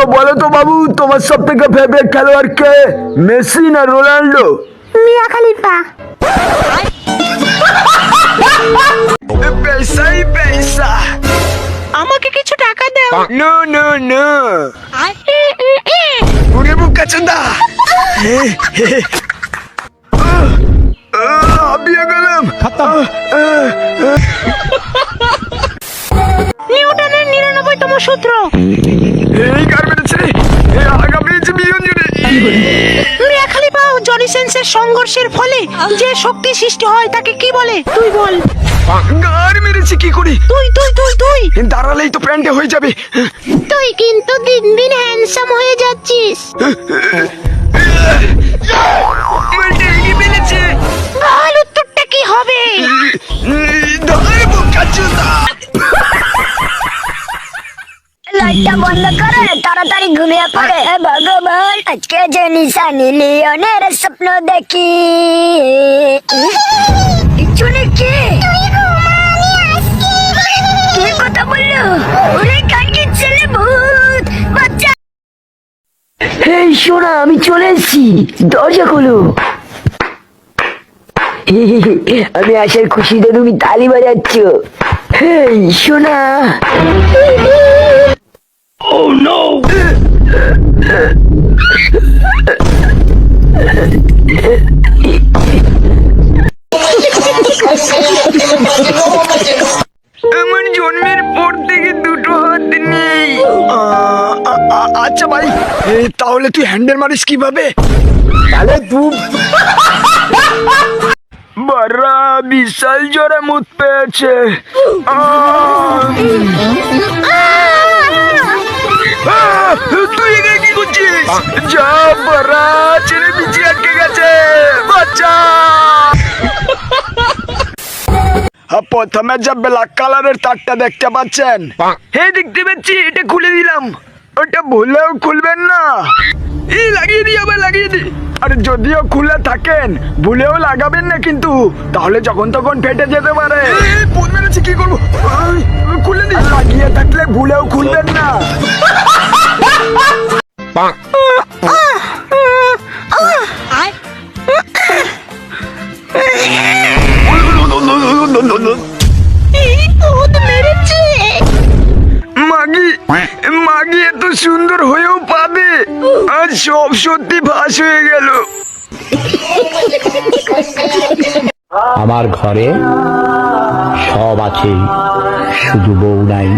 তো বলো তো বাবু তোমার সব থেকে ফেভারিট খেলোয়াড় কে? মেসি না রোনাল্ডো? মিয়া খালিফা। পয়সাই পয়সা আমাকে কিছু টাকা দাও। No no no. উড়ে বুকা চন্দা আবিয়া সূত্র। এই কার মেরেছে? এই আগা পেয়েছে বা জনি সেন্সের সংঘর্ষের ফলে যে শক্তি সৃষ্টি হয় তাকে কি বলে? তুই বল। গার মেরেছে কি করে? তুই তুই তুই তুই। দাঁড়ালেই তো প্যান্টে হয়ে যাবে। তুই কিন্তু দিন দিন হ্যান্ডসাম হয়ে যাচ্ছিস। লাইটটা বন্ধ করে তাড়াতাড়ি ঘুমিয়ে পড়ে। হে ভগবান আজকে যে নিশানি লিওনের স্বপ্ন দেখি। কিছু নাকি? কে কথা বলল? ওরে কালকে ছেলে ভূত বাচ্চা। এই শোনা আমি চলে এসেছি। দরজা খোলো। আমি আসার খুশিতে তুমি তালি বাজাচ্ছ। এই শোনা আমার জন্মের পর থেকে দুটো হাত নেই। আচ্ছা ভাই তাহলে তুই হ্যান্ডেল মারিস কীভাবে? তাহলে তুই বারা বিশাল জোরে মুত পেয়েছে! তুই এখানে কি করছিস? যা বারা ছেলে বিচি আটকে গেছে। বাচ্চা। প্রথমে যে ব্ল্যাক কালারের তারটা দেখতে পাচ্ছেন। হ্যাঁ দেখতে পাচ্ছি এটা খুলে দিলাম। ওটা ভুলেও খুলবেন না। এই লাগিয়ে দিই আবার লাগিয়ে দিই আর যদিও খুলে থাকেন ভুলেও লাগাবেন না কিন্তু। তাহলে যখন তখন ফেটে যেতে পারে। মেরেছি কি করব? খুলে দিই লাগিয়ে থাকলে ভুলেও খুলবেন না। মাগি মাগি এত সুন্দর হয়েও পাবে। আর সব সত্যি ফাঁস হয়ে গেল। আমার ঘরে সব আছে শুধু বউ নাই।